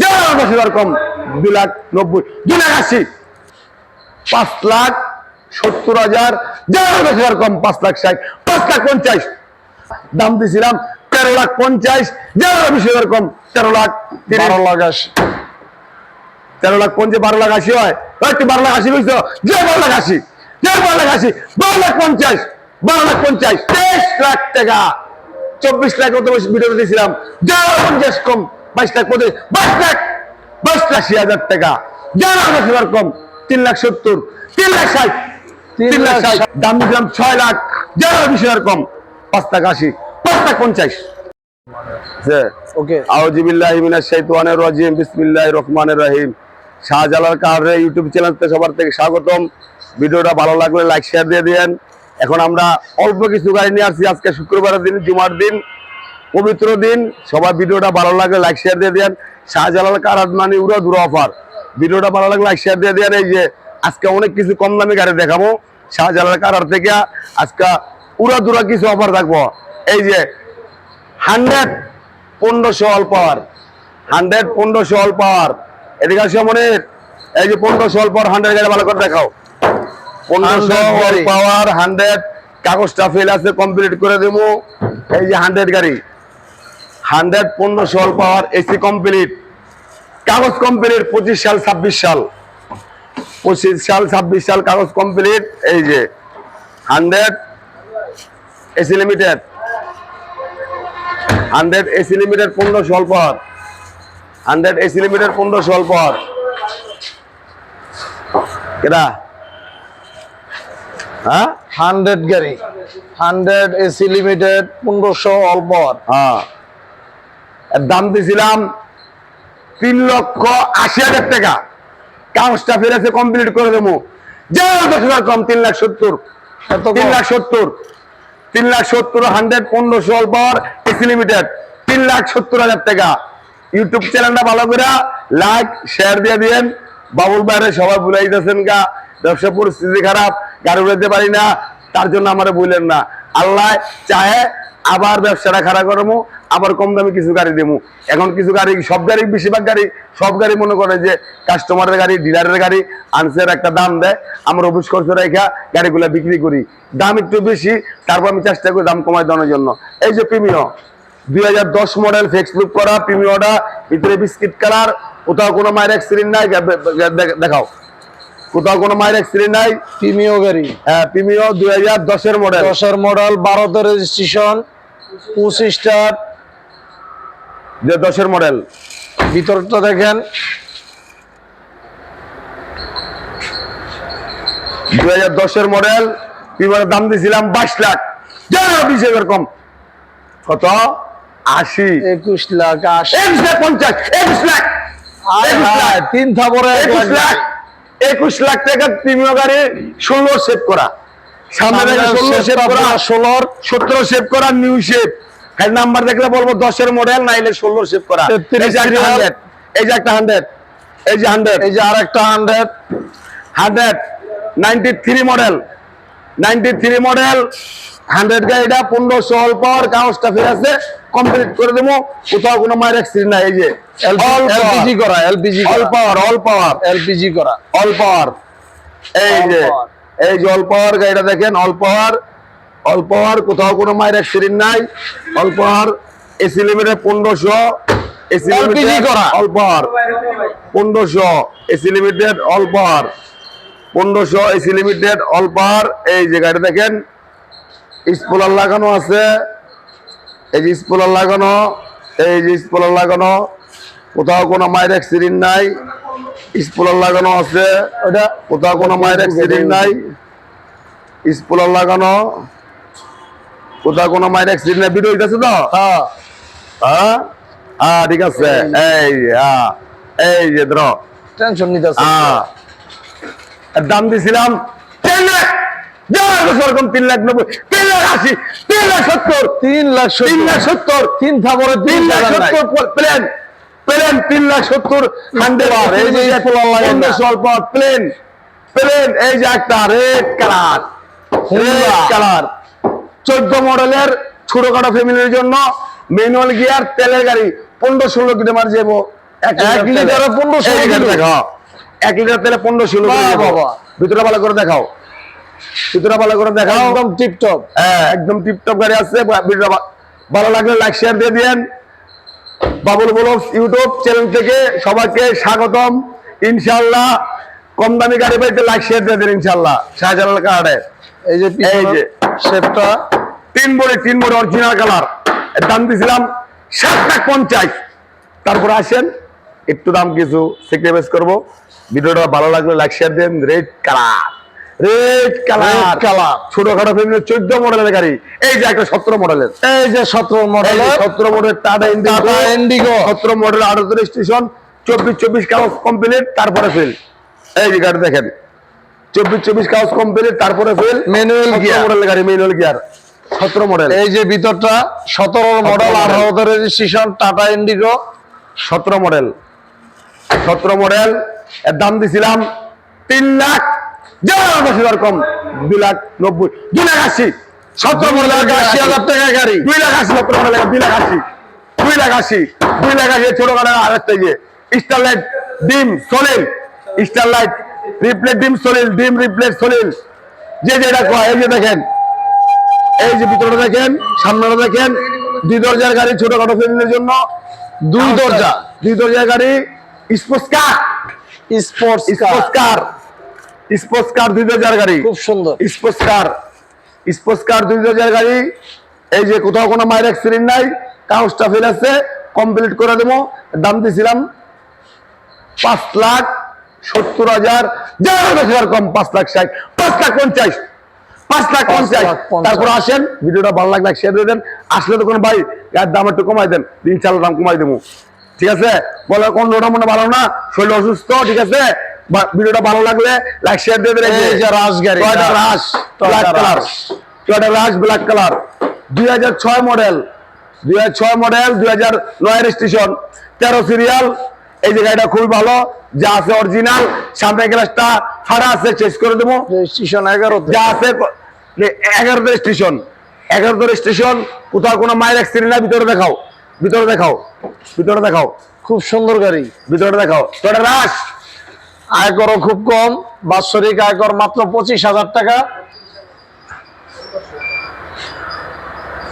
যারা দশ হাজার কম দুই লাখ নব্বই দুই লাখ আশি। পাঁচ লাখ সত্তর হাজার দশ হাজার কম পাঁচ লাখ ষাট পাঁচ লাখ পঞ্চাশ। দাম দিয়েছিলাম তেরো লাখ পঞ্চাশ যারা বিশ হাজার কম তেরো লাখ বারো লাখ আশি। তেরো লাখ পঞ্চাশ বারো লাখ আশি হয়। তুই বারো লাখ আশি বুঝছ? যে বারো লাখ আশি যে বারো লাখ আশি বারো লাখ পঞ্চাশ বারো লাখ পঞ্চাশ তেইশ লাখ টাকা। চব্বিশ লাখ মতো ভিডিও দিয়েছিলাম যারা পঞ্চাশ কম। বাইশ লাখ পঁচিশ বাইশ লাখ বাইশ লাখ আশি হাজার টাকা। যারা কম তিন লাখ সত্তর তিন লাখ ষাট তিন লাখ ষাট। দাম দিয়েছিলাম ছয় লাখ যারা হাজার কম পাঁচ লাখ আশি পাঁচ লাখ পঞ্চাশ। ওকে। আউজিবিল্লাহি মিনাশ শাইতানির রাজিম বিসমিল্লাহির রহমানির রহিম। শাহজালাল কারে ইউটিউব চ্যানেলতে সবার থেকে স্বাগতম। ভিডিওটা ভালো লাগলে লাইক শেয়ার দিয়ে দিয়েন। এখন আমরা অল্প কিছু গাড়ি নিয়ে আসছি। আজকে শুক্রবারের দিন জুমার দিন। পবিত্র দিন। সবার ভিডিওটা ভালো লাগলে লাইক শেয়ার দিয়ে দেন শাহজালাল কার মানে উড়া দূর অফার ভিডিওটা ভালো লাগলে লাইক শেয়ার দিয়ে দেন এই যে আজকে অনেক কিছু কম দামি গাড়ি দেখাবো। শাহজালাল কার কারার থেকে আজকে উড়া দূরা কিছু অফার থাকব। এই যে হান্ড্রেড পনেরোশো অল পাওয়ার হান্ড্রেড পনেরোশো অল পাওয়ার এদিকে আসো মনের। এই যে পনেরোশো অল পাওয়ার হান্ড্রেড গাড়ি ভালো করে দেখাও। পনেরোশো অল পাওয়ার হান্ড্রেড কাগজটা ফেল আছে কমপ্লিট করে দেবো এই যে হান্ড্রেড গাড়ি। হান্ড্রেড পনেরোশো অল পাওয়ার এসি কমপ্লিট। কাগজ কমপ্লিট পঁচিশ সাল ছাব্বিশ সাল। পঁচিশ সাল ছাব্বিশ সাল কাগজ কমপ্লিট এই যে hundred AC limited. Hundred AC limited পনেরো স্বল্প হান্ড্রেড এসি লিমিটেড পনেরো স্বল্প কেটা হ্যাঁ? হান্ড্রেড গাড়ি। হান্ড্রেড এসি লিমিটেড পনেরোশো অল্প হ্যাঁ। দাম দিয়েছিলাম তিন লক্ষ আশি হাজার টাকা। কাগজটা ফেরেছে কমপ্লিট করে দেবো। যে দশ হাজার কম তিন লাখ সত্তর। তিন লাখ সত্তর। তিন লাখ সত্তর হান্ড্রেড পনেরো ষোল পাওয়ার এসি লিমিটেড তিন লাখ সত্তর হাজার টাকা। ইউটিউব চ্যানেলটা ভালো করে লাইক শেয়ার দিয়ে দিয়েন। বাবুল বাইরে সবাই ভুলাই দিয়েছেন গা। ব্যবসা পরিস্থিতি খারাপ গাড়ি উড়াইতে পারি না। তার জন্য আমার বললেন না। আল্লাহ চাহে আবার ব্যবসাটা খারাপ করব আবার কম দামে কিছু গাড়ি দেবো। এখন কিছু গাড়ি সব গাড়ি বেশিরভাগ গাড়ি সব গাড়ি মনে করে যে কাস্টমারের গাড়ি ডিলারের গাড়ি আনসের একটা দাম দেয়। আমরা অফিস খরচ রেখা গাড়িগুলো বিক্রি করি। দাম একটু বেশি তারপর আমি চেষ্টা করি দাম কমায় দেওয়ার জন্য। এই যে প্রিমিয় দুই হাজার দশ মডেল ফেসবুক করা প্রিমিয়টা ভিতরে বিস্কিট কালার কোথাও কোনো মায়ের অ্যাক্সিডেন্ট নাই দেখাও। কোথাও কোনো মায়ের অ্যাক্সিডেন্ট নাই? প্রিমিও গাড়ি। হ্যাঁ প্রিমিয় দুই হাজার দশের মডেল দশের মডেল বারোতে রেজিস্ট্রেশন পঁচিশ স্টার যে দশের মডেল ভিতরটা দেখেন। দুই হাজার দশের মডেল প্রিমিয়ার দাম দিয়েছিলাম বাইশ লাখ। বিশ হাজার কম কত? আশি। একুশ লাখ একুশ লাখ পঞ্চাশ একুশ লাখ। তিন থাপরে একুশ লাখ। লাখ একুশ লাখ টাকা প্রিমিয় গাড়ি ষোলো সেভ করা। সামনে ষোলোর সতেরো করা নিউ সেভ খালি নাম্বার দেখলে বলব দশের মডেল নাইলে ষোলো সেভ করা। এই যে একটা হান্ড্রেড এই যে হান্ড্রেড এই যে হান্ড্রেড এই যে আর একটা hundred hundred ninety three model ninety three model hundred গাড়িটা পনেরোশো অল্প কাগজটা ফিরে আছে কমপ্লিট করে দেবো। কোথাও কোনো মায়ের অ্যাক্সিডেন্ট নাই এই যে এলপিজি করা LPG all power all power LPG করা। অল পাওয়ার এই যে। এই যে অল পাওয়ার গাড়িটা দেখেন অল পাওয়ার অল পাওয়ার কোথাও কোনো মায়ের অ্যাক্সিডেন্ট নাই অল পাওয়ার এসি লিমিটেড পনেরোশো এসি লিমিটেড করা। অল পাওয়ার পনেরোশো এসি লিমিটেড অল পাওয়ার পনেরোশো এসি লিমিটেড অল পাওয়ার এই যে গাড়ি দেখেন স্পোলার লাগানো আছে এই যে স্পোলার লাগানো এই যে স্পোলার লাগানো কোথাও কোনো মায়ের অ্যাক্সিডেন্ট নাই স্পোলার লাগানো আছে। ওটা কোথাও কোনো মায়ের অ্যাক্সিডেন্ট নাই। স্পোলার লাগানো। কোথাও কোনো মায়ের অ্যাক্সিডেন্ট নাই। ভিডিও হইতেছে তো? হ্যাঁ। হ্যাঁ? হ্যাঁ ঠিক আছে। এই হ্যাঁ। এই যে ধরো। টেনশন নিতে হ্যাঁ। দাম দিছিলাম তিন লাখ। তিন লাখ নব্বই। তিন লাখ আশি তিন লাখ সত্তর। তিন লাখ তিন সত্তর লাখ সত্তর। তিন তিন লাখ সত্তর প্লেন। প্লেন তিন লাখ সত্তর এই যে স্বল্প প্লেন প্লেন এই যে একটা রেড কালার। Red colour. চোদ্দ মডেলের ছোটখাটো ফ্যামিলির জন্য ম্যানুয়াল গিয়ার তেলের গাড়ি পনেরো ষোলো কিলোমিটার যাব এক লিটারে 15 এই লিটার কিলো। দেখাও। এক লিটার তেলে পনেরো ষোলো ভিতরে ভালো করে দেখাও। ভিতরে ভালো করে দেখাও। একদম টিপটপ। হ্যাঁ একদম টিপটপ গাড়ি আছে। ভিডিওটা ভা- ভালো লাগলে লাইক শেয়ার দিয়ে দিয়েন। বাবুল ব্লগস ইউটিউব চ্যানেল থেকে সবাইকে স্বাগতম। ইনশাআল্লাহ কম দামি গাড়ি পাইতে লাইক শেয়ার দিয়ে দিন ইনশাআল্লাহ শাহজালাল কার্ডে। এই যে এই যে। শেপটা তিন বড়ি তিন বড়ি অরিজিনাল কালার দাম দিয়েছিলাম সাত লাখ পঞ্চাশ। তারপরে আসেন একটু দাম কিছু সেক্রিফাইস করব। ভিডিওটা ভালো লাগলে লাইক শেয়ার দেন red colour. Red colour. color। ছোটখাটো ফ্যামিলির চোদ্দ মডেলের গাড়ি। এই যে একটা সতেরো মডেলের এই যে 17 মডেল সতেরো মডেল টাটা ইন্ডিগো ইন্ডিগো সতেরো মডেল আঠারো স্টেশন চব্বিশ চব্বিশ কাগজ কমপ্লিট তারপরে ফেল এই যে গাড়ি দেখেন। চব্বিশ চব্বিশ কাগজ কমপ্লিট তারপরে ফেল Manual gear। মডেল গাড়ি ম্যানুয়াল গিয়ার সতেরো মডেল এই যে ভিতরটা 17 মডেল। 18 রেজিস্ট্রেশন টাটা ইন্ডিগো সতেরো মডেল সতেরো মডেল এর দাম দিছিলাম তিন লাখ কম দুই লাখ নব্বই দুই লাখ আশি। সতেরো মডেল আশি হাজার টাকা গাড়ি দুই লাখ আশি সতেরো মডেল দুই লাখ আশি। দুই লাখ আশি দুই লাখ আশি ছোট গাড়ি আরেকটা যে স্টারলাইট ডিম সলিল স্টারলাইট রিপ্লেট ডিম সলিল ডিম রিপ্লেট সলিল। যে যেটা কয় এই যে দেখেন এই যে ভিতরটা দেখেন সামনেটা দেখেন দুই দরজার গাড়ি ছোটখাটো ফ্যামিলির জন্য। দুই দরজা দুই দরজার গাড়ি sports car sports car sports car দুই গাড়ি? খুব সুন্দর। Sports car? স্পোর্টস কার দুই গাড়ি? এই যে কোথাও কোনো মায়ের অ্যাক্সিডেন্ট নাই কাগজটা ফেল আছে কমপ্লিট করে দেবো। দাম দিয়েছিলাম পাঁচ লাখ সত্তর হাজার। কম পাঁচ লাখ ষাট পাঁচ লাখ পঞ্চাশ পাঁচ লাখ পঞ্চাশ। তারপর আসেন ভিডিওটা ভালো লাগলে শেয়ার দিয়ে দেন। আসলে তো কোনো ভাই দাম একটু কমাই দেন ইনশাল্লাহ দাম কমাই দেবো। ঠিক আছে? বলে কন্ট্রোলটা মনে ভালো না শরীর অসুস্থ ঠিক আছে? ভিডিওটা ভালো লাগলে লাইক শেয়ার দিয়ে দেন এই যে রাশ গাড়ি Rush black colour Rush. Toyota Rush black colour দুই হাজার ছয় মডেল দুই হাজার ছয় মডেল দুই হাজার নয় স্টেশন তেরো সিরিয়াল এই যে গাড়িটা খুবই ভালো যা আছে অরিজিনাল সামনে গ্লাসটা ফাড়া আছে চেস করে দেবো। রেজিস্ট্রেশন 11 যা আছে এগারোতে স্টেশন এগারোতে স্টেশন কোথাও কোনো মায়ের অ্যাক্সিডেন্ট না ভিতরে দেখাও। ভিতরে দেখাও। ভিতরে দেখাও। খুব সুন্দর গাড়ি। ভিতরে দেখাও। তোটা রাস আয়করও খুব কম বাৎসরিক আয়কর মাত্র পঁচিশ হাজার টাকা।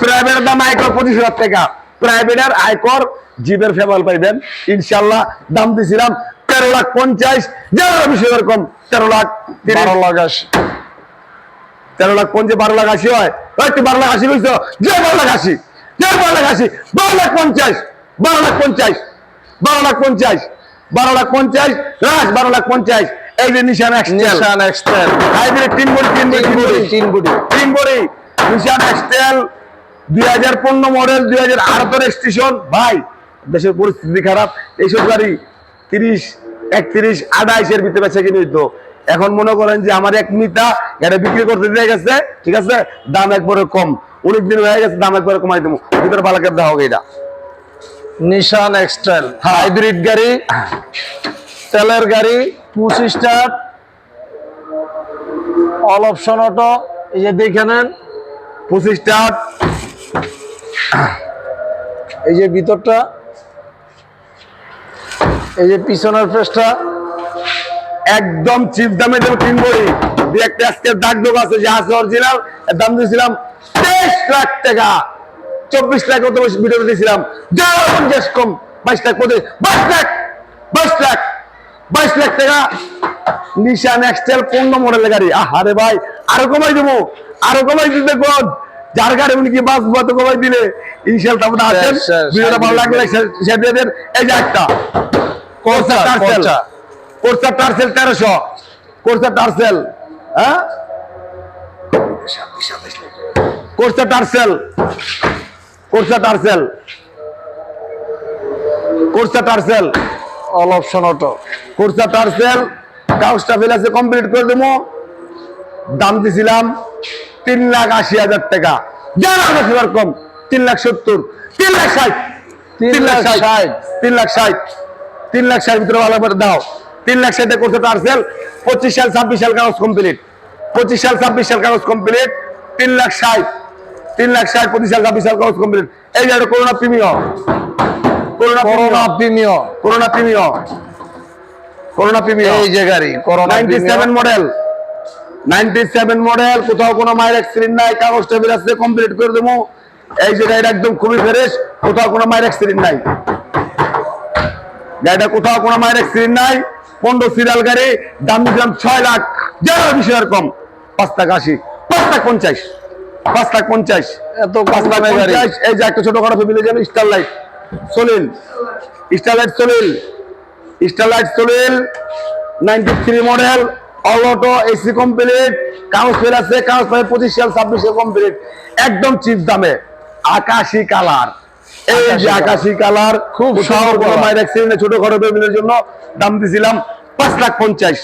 প্রাইভেটের দাম আয়কর পঁচিশ হাজার টাকা। প্রাইভেটের আয়কর জিপের ফেমাল পাইবেন। ইনশাল্লাহ দাম দিছিলাম তেরো লাখ পঞ্চাশ যারা বেশি এরকম তেরো লাখ তেরো লাখ আশি। তেরো লাখ পঞ্চাশ বারো লাখ আশি হয়। একটু বারো লাখ আশি বুঝছ যে বারো লাখ আশি যে বারো লাখ আশি বারো লাখ পঞ্চাশ বারো লাখ পঞ্চাশ বারো লাখ পঞ্চাশ। বারো লাখ পঞ্চাশ রাস বারো লাখ পঞ্চাশ। এই যে নিশান নিশান এক্সটেল হাইব্রিড তিন বড়ি তিন বড়ি তিন বড়ি। তিন বড়ি নিশান এক্সটেল দুই হাজার পনেরো মডেল দুই হাজার আঠারো স্টেশন ভাই দেশের পরিস্থিতি খারাপ। এইসব গাড়ি তিরিশ একত্রিশ আঠাইশের ভিতরে বেঁচে কিনে দিত। এখন মনে করেন যে আমার এক মিতা এটা বিক্রি করতে দিয়ে গেছে ঠিক আছে? দাম একবারে কম। অনেক দিন হয়ে গেছে দাম একবারে কমাই দেবো। ভিতরে ভালো করে দেওয়া হোক এটা। নিশান এক্সটেল হাইব্রিড গাড়ি, তেলের গাড়ি push start all option auto এই যে দেখে নেন, পঁচিশ স্টার্ট এই যে ভিতরটা, এই যে পিছনের ফেসটা একদম চিপ দামে দেবো তিন বড়ি। দিয়ে একটা আজকের দাগ দোক আছে, যে আছে অরিজিনাল দাম দিয়েছিলাম তেইশ লাখ টাকা। চব্বিশ লাখ মতো ভিডিও দিয়েছিলাম। পঞ্চাশ কম। বাইশ লাখ কত বাইশ লাখ! বাইশ লাখ! বাইশ লাখ টাকা। নিশান এক্সটেল পনেরো মডেলের গাড়ি। আহারে ভাই আরও কমাই দেবো। আরও কমাই দিতে কোন যার গাড়ি উনি কি বাস বাত কমাই দিলে? ইনশাল তারপর আসেন। ভিডিওটা ভালো লাগলে শেয়ার দিয়ে দেন। এই যে একটা। Corsa Tercel. কোর্সা টার্সেল তেরোশো। কোর্সা টার্সেল হ্যাঁ? Corsa Tercel Corsa Tercel Corsa Tercel all option auto Corsa Tercel কাগজটা ফেলে কমপ্লিট করে দেবো দাম দিছিলাম তিন লাখ আশি হাজার টাকা। হাজার কম তিন লাখ সত্তর তিন লাখ ষাট তিন লাখ ষাট। তিন লাখ ষাট তিন লাখ ষাট ভিতরে ভালো করে দাও। তিন লাখ ষাটে করছে টার্সেল পঁচিশ সাল ছাব্বিশ সাল কাগজ কমপ্লিট পঁচিশ সাল ছাব্বিশ সাল কাগজ কমপ্লিট তিন লাখ ষাট। তিন লাখ ষাট পঁচিশ সাল ছাব্বিশ সাল কাগজ কমপ্লিট এই যে Corona premium Corona Corona premium Corona premium Corona premium এই যে গাড়ি Corona ninety seven model ninety seven model কোথাও কোনো মায়ের অ্যাক্সিডেন্ট নাই কাগজ টেবিল আছে কমপ্লিট করে দেবো। এই যে গাড়িটা একদম খুবই ফ্রেশ কোথাও কোনো মায়ের অ্যাক্সিডেন্ট নাই। গাড়িটা কোথাও কোনো মায়ের অ্যাক্সিডেন্ট নাই। পনেরো সিরিয়াল গাড়ি দাম ছয় লাখ। যারা বিষয়ের কম পাঁচ লাখ আশি পাঁচ লাখ পঞ্চাশ। পাঁচ লাখ পঞ্চাশ। এত পাঁচ লাখ পঞ্চাশ। এই যে একটা ছোটখাটো ফ্যামিলি যেন Starlet Soleil Starlet Soleil Starlet Soleil ninety three model all auto AC complete full আছে ফেল পঁচিশ সাল ছাব্বিশে কমপ্লিট একদম চিপ দামে। আকাশি কালার। এই যে আকাশি কালার। খুব সুন্দর colour। মায়ের অ্যাক্সিডেন্টে ছোট খরচ বেবিনের জন্য দাম দিছিলাম পাঁচ লাখ পঞ্চাশ।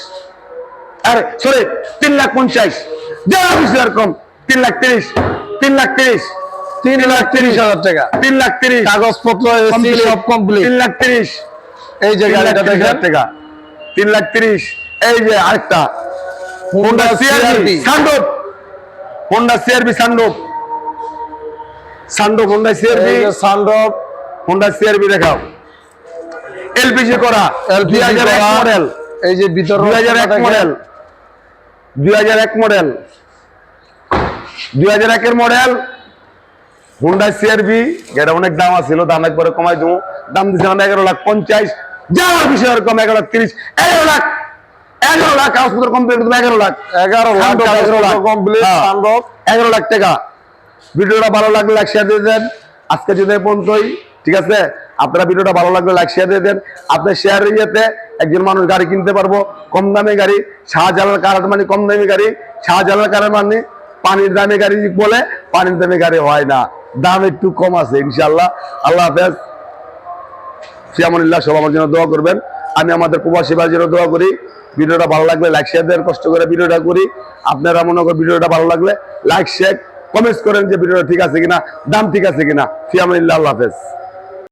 আরে সরি তিন লাখ পঞ্চাশ। যারা বেশি এরকম তিন লাখ তিরিশ তিন লাখ তিরিশ তিন লাখ তিরিশ হাজার টাকা। তিন লাখ তিরিশ। কাগজপত্র সব কমপ্লিট তিন লাখ তিরিশ। এই যে গাড়িটা তিরিশ হাজার টাকা। তিন লাখ তিরিশ। এই যে আরেকটা। হোন্ডা সিআরবি সান্ডোপ হোন্ডা সিআরবি সান্ডোপ সান্ডোপ হোন্ডা সিআরবি এই হোন্ডা সিআরবি দেখাও। এলপিজি করা। দুই হাজার এক মডেল এই যে ভিতর দুই হাজার এক মডেল দুই হাজার এক মডেল দুই হাজার একের মডেল হুন্ডা সিআরবি এটা অনেক দাম আছিল দাম একবারে কমাই দেবো দাম দিয়েছিলাম এগারো লাখ পঞ্চাশ যাওয়ার বিষয় এগারো লাখ তিরিশ এগারো লাখ এগারো লাখ কাগজপত্র কমপ্লিট এগারো লাখ। এগারো লাখ এগারো লাখ। কমপ্লিট হ্যাঁ। এগারো লাখ টাকা। ভিডিওটা ভালো লাগলে লাইক শেয়ার দিয়ে দেন। আজকে যদি পর্যন্তই ঠিক আছে? আপনারা ভিডিওটা ভালো লাগলে লাইক শেয়ার দিয়ে দেন। আপনার শেয়ার ইয়েতে একজন মানুষ গাড়ি কিনতে পারব। কম দামে গাড়ি শাহজালাল কারেন্ট মানে কম দামি গাড়ি শাহজালাল কারেন্ট মানে পানির দামে গাড়ি বলে, পানির দামে গাড়ি হয় না। দাম একটু কম আছে ইনশাল্লাহ আল্লাহ হাফেজ। ফিয়ামুল্লাহ সব আমার জন্য দোয়া করবেন। আমি আমাদের প্রবাসী ভাইয়ের জন্য দোয়া করি। ভিডিওটা ভালো লাগলে লাইক শেয়ার দেওয়ার কষ্ট করে ভিডিওটা করি। আপনারা মনে করেন ভিডিওটা ভালো লাগলে লাইক শেয়ার কমেন্টস করেন যে ভিডিওটা ঠিক আছে কিনা, দাম ঠিক আছে কিনা। ফিয়ামুল্লাহ আল্লাহ হাফেজ।